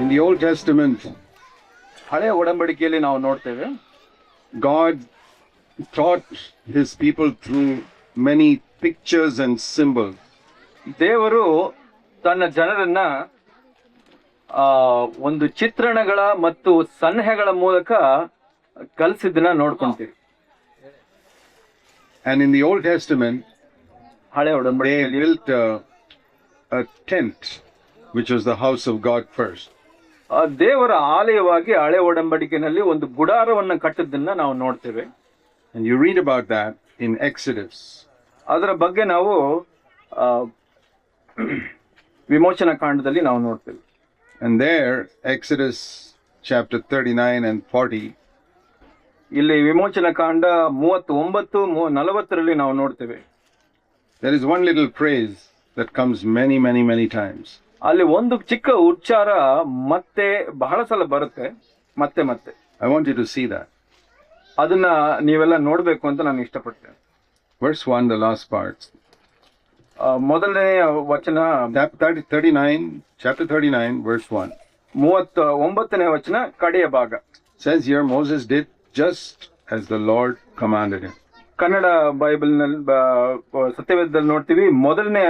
In the Old Testament, ಹಳೆಯ ಒಡಂಬಡಿಕೆಯಲ್ಲಿ ನಾವು ನೋಡ್ತೇವೆ God taught his people through many pictures and symbols. ದೇವರು ತನ್ನ ಜನರನ್ನ ಆ, ಒಂದು ಚಿತ್ರಣಗಳ ಮತ್ತು ಸನ್ನೆಗಳ ಮೂಲಕ ಕಲಿಸಿದ್ದನ್ನ ನೋಡ್ಕೊಂತೀವಿ And in the Old Testament, ಹಳೆ they ಒಡಂಬಡಿಕೆಯಲ್ಲಿ built a, a tent, which was the house of God first. ದೇವರ ಆಲಯವಾಗಿ ಹಳೆ ಒಡಂಬಡಿಕೆನಲ್ಲಿ ಒಂದು ಗುಡಾರವನ್ನು ಕಟ್ಟದನ್ನ ನಾವು ನೋಡ್ತೇವೆ. You read about that in Exodus ಅದರ ಬಗ್ಗೆ ನಾವು ವಿಮೋಚನಾ ಕಾಂಡದಲ್ಲಿ ನಾವು ನೋಡ್ತೇವೆ. And there Exodus chapter 39 and 40 ಇಲ್ಲಿ ವಿಮೋಚನಾ ಕಾಂಡ 39 40 ರಲ್ಲಿ ನಾವು ನೋಡ್ತೇವೆ. There is one little phrase that comes many many many times. ಅಲ್ಲಿ ಒಂದು ಚಿಕ್ಕ ಉಚ್ಚಾರ ಮತ್ತೆ ಬಹಳ ಸಲ ಬರುತ್ತೆ ಮತ್ತೆ ಮತ್ತೆ I want you to see that ಅದನ್ನ ನೀವೆಲ್ಲ ನೋಡಬೇಕು ಅಂತ ನಾನು ಇಷ್ಟಪಡ್ತೇನೆ 1, the last part. ಆ, ಮೊದಲನೇ ವಚನ Chapter 39, chapter 39, verse 1. ಮೂವತ್ತ ಒಂಬತ್ತನೇ ವಚನ ಕಡೆಯ ಭಾಗ says here Moses did just as the Lord commanded him. Kannada ಬೈಬಲ್ನಲ್ಲಿ ನಲ್ಲಿ ಸತ್ಯವೇದದಲ್ಲಿ ನೋಡ್ತೀವಿ ಮೊದಲನೇ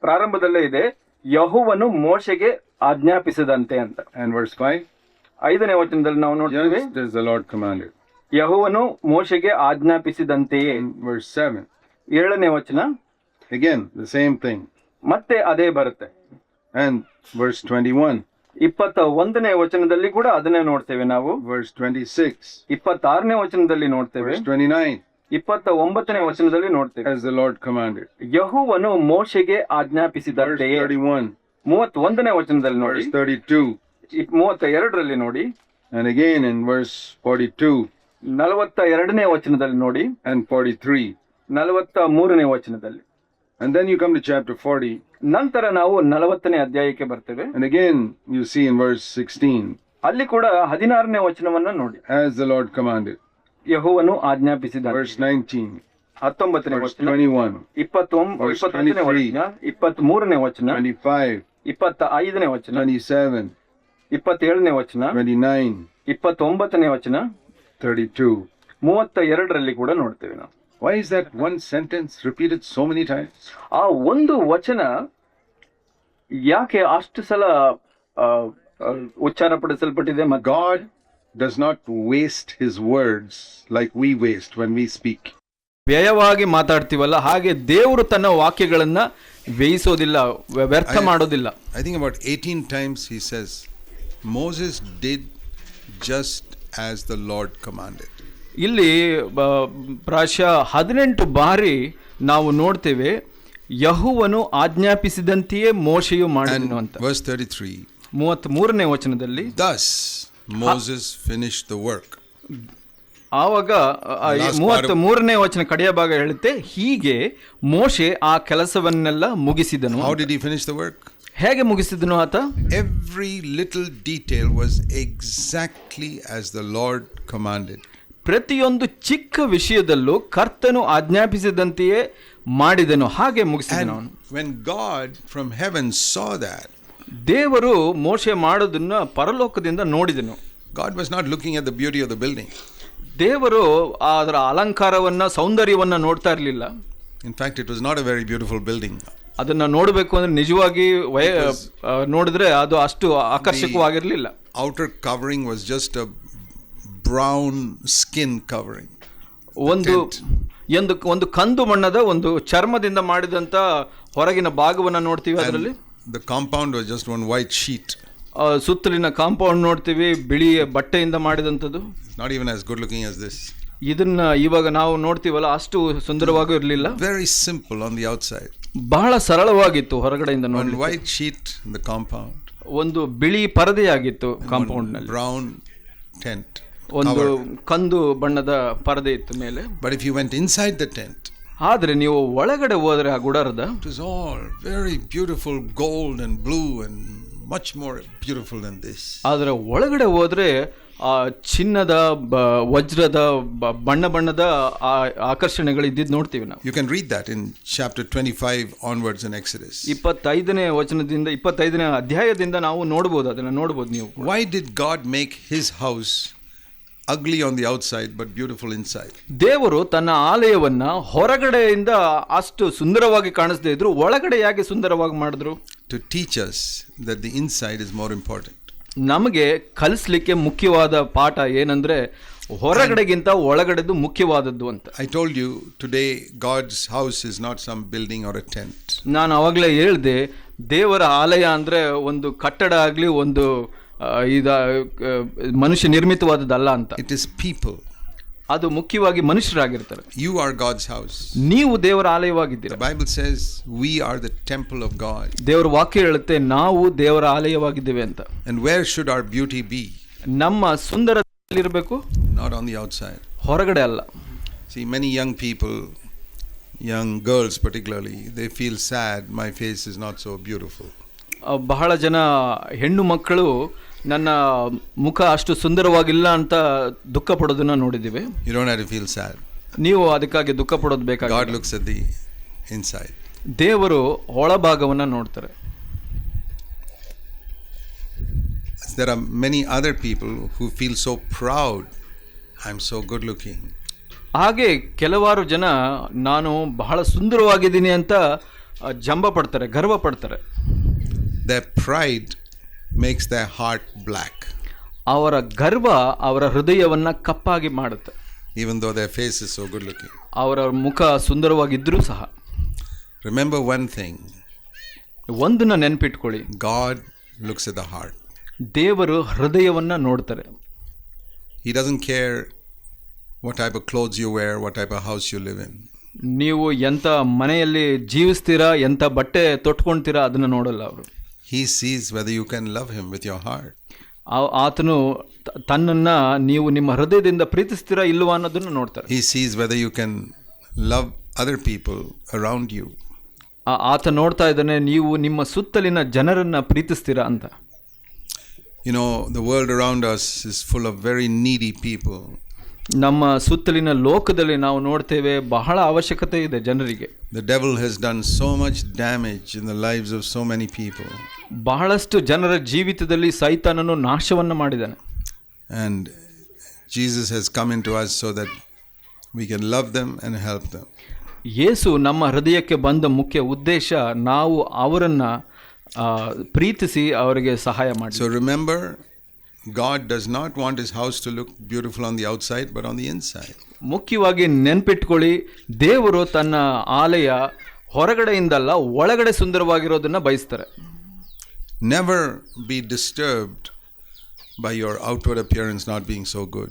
ಪ್ರಾರಂಭದಲ್ಲೇ ಇದೆ ಯಹುವನು ಮೋಶೆಗೆ ಆಜ್ಞಾಪಿಸಿದಂತೆ ಅಂತ. And verse 5, ಐದನೇ ವಚನದಲ್ಲಿ ನಾವು ನೋಡ್ತೀವಿ. just as the Lord commanded. ಯಹುವನು ಮೋಶೆಗೆ ಆಜ್ಞಾಪಿಸಿದಂತೆಯೇ. Verse 7, ಏಳನೇ ವಚನ. Again ದ ಸೇಮ್ ಥಿಂಗ್ ಮತ್ತೆ ಅದೇ ಬರುತ್ತೆ. And verse 21, ಇಪ್ಪತ್ತ ಒಂದನೇ ವಚನದಲ್ಲಿ ಕೂಡ ಅದನ್ನೇ ನೋಡ್ತೇವೆ ನಾವು. Verse 26, ಇಪ್ಪತ್ತಾರನೇ ವಚನದಲ್ಲಿ ನೋಡ್ತೇವೆ. Verse 29, ಇಪ್ಪತ್ತ ಒಂಬತ್ತನೇ ವಚನದಲ್ಲಿ ನೋಡ್ತೇವೆ. As the Lord commanded. ಯಹುವನು ಮೋಶೆಗೆ Verse ಆಜ್ಞಾಪಿಸಿದಂತೆಯೇ. 31, ಮೂವತ್ ಒಂದನೇ ವಚನದಲ್ಲಿ ನೋಡಿ. ತರ್ಟಿ 32, ಇಪ್- ಮೂವತ್ತ ಎರಡರಲ್ಲಿ ನೋಡಿ. And again in verse 42 ನಲವತ್ತ ಎರಡನೇ ವಚನದಲ್ಲಿ ನೋಡಿ. And 43. ನಲವತ್ತ ಮೂರನೇ ವಚನದಲ್ಲಿ. And then you come to chapter 40, ನಂತರ ನಾವು ನಲವತ್ತನೇ ಅಧ್ಯಾಯಕ್ಕೆ ಬರ್ತೇವೆ. And again you see in verse 16, ಅಲ್ಲಿ ಕೂಡ ಹದಿನಾರನೇ ವಚನವನ್ನ ನೋಡಿ. As the Lord commanded. ಯಹುವನು ಆಜ್ಞಾಪಿಸಿದ Verse 19, ಹತ್ತೊಂಬತ್ತನೇ verse ವಚನ. 21, ಇಪ್ಪತ್ತೊಂಬ Verse ಇಪ್ಪತ್ತೊಂದನೇ 23. ವಚನ ಇಪ್ಪತ್ತ್ ಮೂರನೇ ವಚನ 25, ಇಪ್ಪತ್ತ ಐದನೇ ವಚನ 27, ಇಪ್ಪತ್ತೇಳನೇ ವಚನ 29, ಇಪ್ಪತ್ತೊಂಬತ್ತನೇ ವಚನ 32. ಮೂವತ್ತ ಎರಡರಲ್ಲಿ ಕೂಡ ನೋಡ್ತೇವೆ ನಾವು. Why is that one sentence repeated so many times? ಆ ಒಂದು ವಚನ ಯಾಕೆ ಅಷ್ಟು ಸಲ ಆ, ಆ, ಉಚ್ಚಾರ ಪಡಿಸಲ್ಪಟ್ಟಿದೆ ಮತ್ತು? God does not waste his words like we waste when we speak ವ್ಯಯವಾಗಿ ಮಾತಾಡ್ತೀವಲ್ಲ ಹಾಗೆ ದೇವರು ತನ್ನ ವಾಕ್ಯಗಳನ್ನ ವ್ಯಯಿಸೋದಿಲ್ಲ ವ್ಯರ್ಥ ಮಾಡೋದಿಲ್ಲ. I think about eighteen times he says Moses did just as the Lord commanded ಇಲ್ಲಿ ಪ್ರಾಶ ಹದಿನೆಂಟು ಬಾರಿ ನಾವು ನೋಡ್ತೇವೆ ಯಹುವನು ಆಜ್ಞಾಪಿಸಿದಂತೆಯೇ ಮೋಶೆಯು ಮಾಡಿ ಅಂತ. ಥರ್ಟಿ ಥ್ರೀ ಮೂವತ್ತ್ ಮೂರನೇ ವಚನದಲ್ಲಿ ದಸ್ Moses finished the work. ಆವಾಗ ಆ, ಈ Last ಮೂವತ್ತ್ part- ಮೂರನೇ ವಚನ ಕಡೆಯ ಭಾಗ ಹೇಳುತ್ತೆ ಹೀಗೆ ಮೋಶೆ ಆ ಕೆಲಸವನ್ನೆಲ್ಲ ಮುಗಿಸಿದನು How did he finish the work? ಹೇಗೆ ಮುಗಿಸಿದನು ಆತ Every little detail was exactly as the Lord commanded. ಪ್ರತಿಯೊಂದು ಚಿಕ್ಕ ವಿಷಯದಲ್ಲೂ ಕರ್ತನು ಆಜ್ಞಾಪಿಸಿದಂತೆಯೇ ಮಾಡಿದನು ಹಾಗೆ ಮುಗಿಸಿದನು ಅವನು And when God from heaven saw that, ದೇವರು ಮೋಶೆ ಮಾಡೋದನ್ನ ಪರಲೋಕದಿಂದ ನೋಡಿದನು. God was not looking at the beauty of the building ದೇವರು ಅದರ ಅಲಂಕಾರವನ್ನ ಸೌಂದರ್ಯವನ್ನ ನೋಡ್ತಾ ಇರಲಿಲ್ಲ. In fact it was not a very beautiful building ಅದನ್ನ ನೋಡಬೇಕು ಅಂದ್ರೆ ನಿಜವಾಗಿ ವಯ ನೋಡಿದ್ರೆ ಅದು ಅಷ್ಟು ಆಕರ್ಷಕವಾಗಿರಲಿಲ್ಲ outer covering was just a brown skin covering ಒಂದು ಎಂದು ಒಂದು ಒಂದು ಕಂದು ಬಣ್ಣದ ಒಂದು ಚರ್ಮದಿಂದ ಮಾಡಿದಂಥ ಹೊರಗಿನ ಭಾಗವನ್ನು ನೋಡ್ತೀವಿ ಅದರಲ್ಲಿ? The compound was just one white sheet. ಆ, ಸುತ್ತಲಿನ ಕಾಂಪೌಂಡ್ ನೋಡ್ತೀವಿ ಬಿಳಿ ಬಟ್ಟೆಯಿಂದ ಮಾಡಿದಂಥದ್ದು Not even as good looking as this. ಇದನ್ನ ಇವಾಗ ನಾವು ನೋಡ್ತೀವಲ್ಲ ಅಷ್ಟು ಸುಂದರವಾಗೂ ಇರಲಿಲ್ಲ Very simple on the outside. ಬಹಳ ಸರಳವಾಗಿತ್ತು ಹೊರಗಡೆಯಿಂದ One ನೋಡಿ white sheet in the compound. ಒಂದು ಬಿಳಿ ಪರದೆಯಾಗಿತ್ತು ಕಾಂಪೌಂಡ್ One ನಲ್ಲಿ brown tent. ಒಂದು cover. ಕಂದು ಬಣ್ಣದ ಪರದೆ ಇತ್ತು ಮೇಲೆ But if you went inside the tent, ಆದರೆ ನೀವು ಒಳಗಡೆ ಹೋದರೆ ಆ ಗುಡಾರದ it is all very beautiful gold and blue and much more beautiful than this ಆದರೆ ಒಳಗಡೆ ಹೋದರೆ ಆ ಚಿನ್ನದ ವಜ್ರದ ಬಣ್ಣ ಬಣ್ಣದ ಆಕರ್ಷಣೆಗಳು ಇದ್ದಿದ್ದು ನೋಡ್ತೀವಿ ನಾವು. You can read that in chapter twenty five onwards in Exodus ಇಪ್ಪತ್ತೈದನೇ ವಚನದಿಂದ ಇಪ್ಪತ್ತೈದನೇ ಅಧ್ಯಾಯದಿಂದ ನಾವು ನೋಡ್ಬೋದು ಅದನ್ನು ನೋಡ್ಬೋದು ನೀವು why did God make his house ugly on the outside but beautiful inside? ದೇವರು ತನ್ನ ಆಲಯವನ್ನ ಹೊರಗಡೆಯಿಂದ ಅಷ್ಟು ಸುಂದರವಾಗಿ ಕಾಣಿಸದೇ ಇದ್ರು ಒಳಗಡೆ ಯಾಕೆ ಸುಂದರವಾಗಿ ಮಾಡಿದ್ರು To teach us that the inside is more important. ನಮಗೆ ಕಲಿಸ್ಲಿಕ್ಕೆ ಮುಖ್ಯವಾದ ಪಾಠ ಏನಂದ್ರೆ ಹೊರಗಡೆಗಿಂತ ಒಳಗಡೆದು ಮುಖ್ಯವಾದದ್ದು ಅಂತ I told you today God's house is not some building or a tent. ನಾನು ಅವಾಗಲೇ ಹೇಳ್ದೆ ದೇವರ ಆಲಯ ಅಂದ್ರೆ ಒಂದು ಕಟ್ಟಡ ಆಗಲಿ ಒಂದು ಆ, ಇದ ಮನುಷ್ಯ ನಿರ್ಮಿತವಾದದ್ದಲ್ಲ ಅಂತ. ಇಟ್ ಇಸ್ ಪೀಪಲ್ ಅದು ಮುಖ್ಯವಾಗಿ ಮನುಷ್ಯರಾಗಿರ್ತಾರೆ. ಯು ಆರ್ ಗಾಡ್ಸ್ ಹೌಸ್ ನೀವು ದೇವರ ಆಲಯವಾಗಿದ್ದೀರಾ. Bible says we are the temple of God ದೇವರ ವಾಕ್ಯ ಹೇಳುತ್ತೆ ನಾವು ದೇವರ ಆಲಯವಾಗಿದ್ದೇವೆ ಅಂತ. And where should our beauty be ನಮ್ಮ ಸುಂದರದಲ್ಲಿರಬೇಕು not on the outside ಹೊರಗಡೆ ಅಲ್ಲ. See many young people young girls particularly they feel sad my face is not so beautiful ಬಹಳ ಜನ ಹೆಣ್ಣು ಮಕ್ಕಳು ನನ್ನ ಮುಖ ಅಷ್ಟು ಸುಂದರವಾಗಿಲ್ಲ ಅಂತ ದುಃಖ ಪಡೋದನ್ನು ನೋಡಿದ್ದೀವಿ. You don't have to feel sad ನೀವು ಅದಕ್ಕಾಗಿ ದುಃಖ ಪಡೋದು ಬೇಕಾಗಿ ಗಾಡ್ ಲುಕ್ಸ್ ಅದಿ ಇನ್ ಸೈಡ್ ದೇವರು ಒಳಭಾಗವನ್ನು ನೋಡ್ತಾರೆ. There are many other people who feel so proud I am so good looking ಹಾಗೆ ಕೆಲವಾರು ಜನ ನಾನು ಬಹಳ ಸುಂದರವಾಗಿದ್ದೀನಿ ಅಂತ ಜಂಬ ಪಡ್ತಾರೆ ಗರ್ವ ಪಡ್ತಾರೆ. The pride makes their heart black, ಅವರ ಗರ್ವ ಅವರ ಹೃದಯವನ್ನ ಕಪ್ಪಾಗಿ ಮಾಡುತ್ತೆ even though their face is so good looking. ಅವರ ಮುಖ ಸುಂದರವಾಗಿದ್ರೂ ಸಹ Remember one thing ಒಂದನ್ನ ನೆನ್ಪಿಟ್ಕೊಳ್ಳಿ God looks at the heart. ದೇವರು ಹೃದಯವನ್ನ ನೋಡ್ತಾರೆ He doesn't care what type of clothes you wear, what type of house you live in. ನೀವು ಎಂಥ ಮನೆಯಲ್ಲಿ ಜೀವಿಸ್ತೀರಾ ಎಂಥ ಬಟ್ಟೆ ತೊಟ್ಕೊಳ್ತೀರಾ ಅದನ್ನ ನೋಡಲ್ಲ ಅವರು He sees whether you can love Him with your heart. ಆತನು ತ- ತನ್ನನ್ನ ನೀವು ನಿಮ್ಮ ಹೃದಯದಿಂದ ಪ್ರೀತಿಸ್ತೀರಾ ಇಲ್ವಾ ಅನ್ನೋದನ್ನ ನೋಡ್ತಾರೆ He sees whether you can love other people around you. ಆ- ಆತ ನೋಡ್ತಾ ಇದ್ದಾನೆ ನೀವು ನಿಮ್ಮ ಸುತ್ತಲಿನ ಜನರನ್ನ ಪ್ರೀತಿಸ್ತೀರಾ ಅಂತ You know, the world around us is full of very needy people. ನಮ್ಮ ಸುತ್ತಲಿನ ಲೋಕದಲ್ಲಿ ನಾವು ನೋಡ್ತೇವೆ ಬಹಳ ಅವಶ್ಯಕತೆ ಇದೆ ಜನರಿಗೆ The devil has done so much damage in the lives of so many people. ಬಹಳಷ್ಟು ಜನರ ಜೀವಿತದಲ್ಲಿ ಸೈತಾನನು ನಾಶವನ್ನು ಮಾಡಿದ್ದಾನೆ. And Jesus has come into us so that we can love them and help them ಯೇಸು ನಮ್ಮ ಹೃದಯಕ್ಕೆ ಬಂದ ಮುಖ್ಯ ಉದ್ದೇಶ ನಾವು ಅವರನ್ನು ಪ್ರೀತಿಸಿ ಅವರಿಗೆ ಸಹಾಯ ಮಾಡಿ. So remember God does not want his house to look beautiful on the outside but on the inside ಮುಖ್ಯವಾಗಿ ನೆನ್ಪಿಟ್ಕೊಳ್ಳಿ ದೇವರು ತನ್ನ ಆಲಯ ಹೊರಗಡೆಯಿಂದಲ್ಲ ಒಳಗಡೆ ಸುಂದರವಾಗಿರೋದನ್ನು ಬಯಸ್ತಾರೆ. Never be disturbed by your outward appearance not being so good.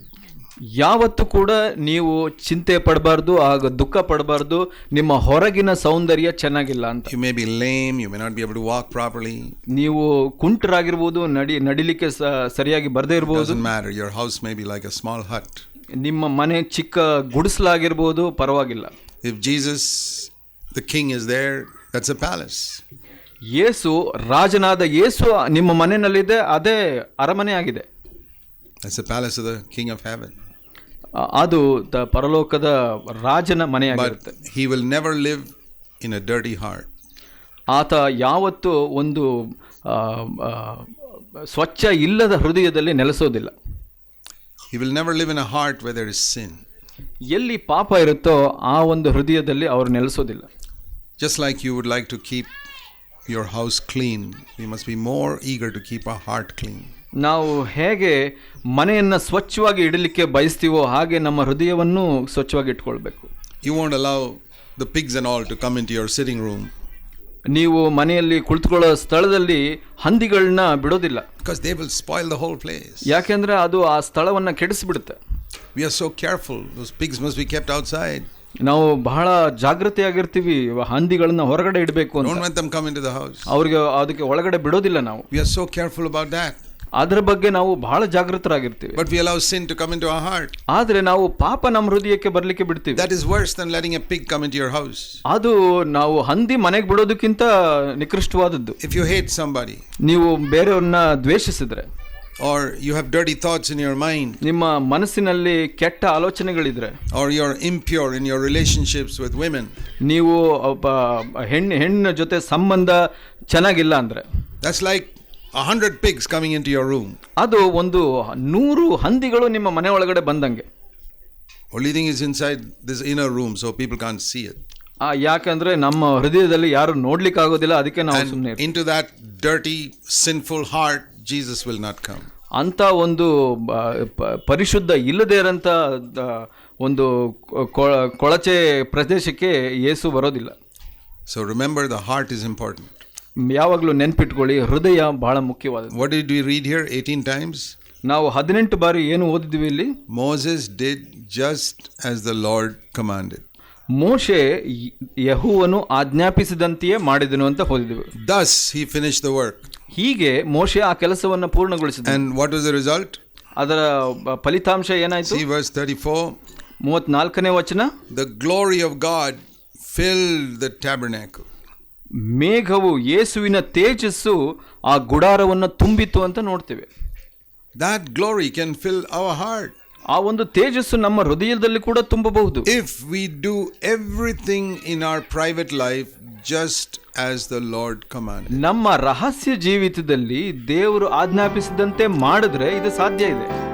ಯಾವತ್ತೂ ಕೂಡ ನೀವು ಚಿಂತೆ ಪಡಬಾರ್ದು ಆಗ ದುಃಖ ಪಡಬಾರ್ದು ನಿಮ್ಮ ಹೊರಗಿನ ಸೌಂದರ್ಯ ಚೆನ್ನಾಗಿಲ್ಲ ಅಂತ You may be lame, you may not be able to walk properly. ನೀವು ಕುಂಟರಾಗಿರ್ಬೋದು ನಡಿ ನಡಿಲಿಕ್ಕೆ sariyagi ಸರಿಯಾಗಿ ಬರದೇ Doesn't matter. Your house may be like a small hut. ನಿಮ್ಮ ಮನೆ ಚಿಕ್ಕ ಗುಡಿಸಲಾಗಿರ್ಬೋದು ಪರವಾಗಿಲ್ಲ If Jesus, the king, is there, that's a palace. ಯೇಸು ರಾಜನಾದ ಯೇಸು ನಿಮ್ಮ ಮನೆಯಲ್ಲಿದೆ ಅದೇ ಅರಮನೆ ಆಗಿದೆ That's the palace of the king of heaven. ಅದು ದ- ಪರಲೋಕದ ರಾಜನ ಮನೆಯಾಗಿರುತ್ತೆ he will never live in in a heart heart. ಆತ ಯಾವತ್ತೂ ಒಂದು ಸ್ವಚ್ಛ ಇಲ್ಲದ ಹೃದಯದಲ್ಲಿ ನೆಲೆಸೋದಿಲ್ಲ he will never live in a heart whether is sin sin. ಎಲ್ಲಿ ಪಾಪ ಇರುತ್ತೋ ಆ ಒಂದು ಹೃದಯದಲ್ಲಿ ಅವರು ನೆಲೆಸೋದಿಲ್ಲ just like you would like to keep your house clean, we must be more eager to keep our heart clean. ನಾವು ಹೇಗೆ ಮನೆಯನ್ನು ಸ್ವಚ್ಛವಾಗಿ ಇಡಲಿಕ್ಕೆ ಬಯಸ್ತೀವೋ ಹಾಗೆ ನಮ್ಮ ಹೃದಯವನ್ನು ಸ್ವಚ್ಛವಾಗಿ ಇಟ್ಕೊಳ್ಬೇಕು You won't allow the pigs and all to come into your sitting room ನೀವು ಮನೆಯಲ್ಲಿ ಕುಳಿತುಕೊಳ್ಳೋ ಸ್ಥಳದಲ್ಲಿ ಹಂದಿಗಳನ್ನ ಬಿಡೋದಿಲ್ಲ because they will spoil the whole place. ಯಾಕೆಂದ್ರೆ ಅದು ಆ ಸ್ಥಳವನ್ನು ಕೆಡಿಸ್ಬಿಡುತ್ತೆ We are so careful. Those pigs must be kept outside. ನಾವು ಬಹಳ ಜಾಗ್ರತೆಯಾಗಿರ್ತೀವಿ ಹಂದಿಗಳನ್ನ ಹೊರಗಡೆ ಇಡಬೇಕು ಅವ್ರಿಗೆ ಅದಕ್ಕೆ ಒಳಗಡೆ ಬಿಡೋದಿಲ್ಲ ನಾವು. ಸೋ ಕೇರ್ಫುಲ್ ಅದರ ಬಗ್ಗೆ ನಾವು ಬಹಳ ಜಾಗೃತರಾಗಿರ್ತೀವಿ. ಬಟ್ ಸಿನ್ ಟು ಟು ಆದ್ರೆ ನಾವು ಪಾಪ ನಮ್ಮ ಹೃದಯಕ್ಕೆ ಬರಲಿಕ್ಕೆ ಬಿಡ್ತೀವಿ. ವರ್ಸ್ ದನ್ ಎ ಹೌಸ್ ಅದು ನಾವು ಹಂದಿ ಮನೆಗೆ ಬಿಡೋದಕ್ಕಿಂತ ನಿಕೃಷ್ಟವಾದದ್ದು. ಇಫ್ ಯು ನೀವು ಬೇರೆಯವ್ರನ್ನ ದ್ವೇಷಿಸಿದ್ರೆ or you have dirty thoughts in your mind, ನಿಮ್ಮ ಮನಸ್ಸಿನಲ್ಲಿ ಕೆಟ್ಟ ಆಲೋಚನೆಗಳಿದ್ರೆ or you're impure in your relationships with women, ನೀವು ಒಬ್ಬ ಹೆಣ್ಣು ಹೆಣ್ಣಿನ ಜೊತೆ ಸಂಬಂಧ ಚೆನ್ನಾಗಿಲ್ಲ ಅಂದ್ರೆ that's like a hundred pigs coming into your room. ಅದು ಒಂದು ನೂರು ಹಂದಿಗಳು ನಿಮ್ಮ ಮನೆ ಒಳಗಡೆ ಬಂದಂಗೆ Only thing is inside this inner room, so people can't see it. ಆ, ಯಾಕಂದ್ರೆ ನಮ್ಮ ಹೃದಯದಲ್ಲಿ ಯಾರು ನೋಡ್ಲಿಕ್ಕೆ ಆಗೋದಿಲ್ಲ ಅದಕ್ಕೆ ನಾವು ಸುಮ್ಮನೆ And into that dirty, sinful heart, Jesus will not come ಅಂತ ಒಂದು ಪರಿಶುದ್ಧ ಇಲ್ಲದೇ ಇರಂತ ಒಂದು ಕೊಳಚೆ ಪ್ರದೇಶಕ್ಕೆ ಏಸು ಬರೋದಿಲ್ಲ. So remember the heart is important ಯಾವಾಗಲೂ ನೆನ್ಪಿಟ್ಕೊಳ್ಳಿ ಹೃದಯ ಬಹಳ ಮುಖ್ಯವಾದ what did we read here eighteen times ನಾವು ಹದಿನೆಂಟು ಬಾರಿ ಏನು ಓದಿದ್ವಿ ಇಲ್ಲಿ? Moses did just as the Lord commanded ಮೋಶೆ ಯಹುವನ್ನು ಆಜ್ಞಾಪಿಸಿದಂತೆಯೇ ಮಾಡಿದನು ಅಂತ ಹೋದಿದ್ವಿ thus he finish the work ಹೀಗೆ ಮೋಶೆ ಆ ಕೆಲಸವನ್ನು ಪೂರ್ಣಗೊಳಿಸಿದ And what was the result? ಅದರ ಬ- ಫಲಿತಾಂಶ ಏನಾಯ್ತು See verse 34. ಮೂವತ್ನಾಲ್ಕನೇ ವಚನ The glory of God filled the tabernacle. ಮೇಘವು ಯೇಸುವಿನ ತೇಜಸ್ಸು ಆ ಗುಡಾರವನ್ನು ತುಂಬಿತು ಅಂತ ನೋಡ್ತೇವೆ That glory can fill our heart. ಆ ಒಂದು ತೇಜಸ್ಸು ನಮ್ಮ ಹೃದಯದಲ್ಲಿ ಕೂಡ ತುಂಬಬಹುದು. If we do everything in our private life just as the Lord command ನಮ್ಮ ರಹಸ್ಯ ಜೀವಿತದಲ್ಲಿ ದೇವರು ಆಜ್ಞಾಪಿಸಿದಂತೆ ಮಾಡಿದ್ರೆ ಇದು ಸಾಧ್ಯ ಇದೆ.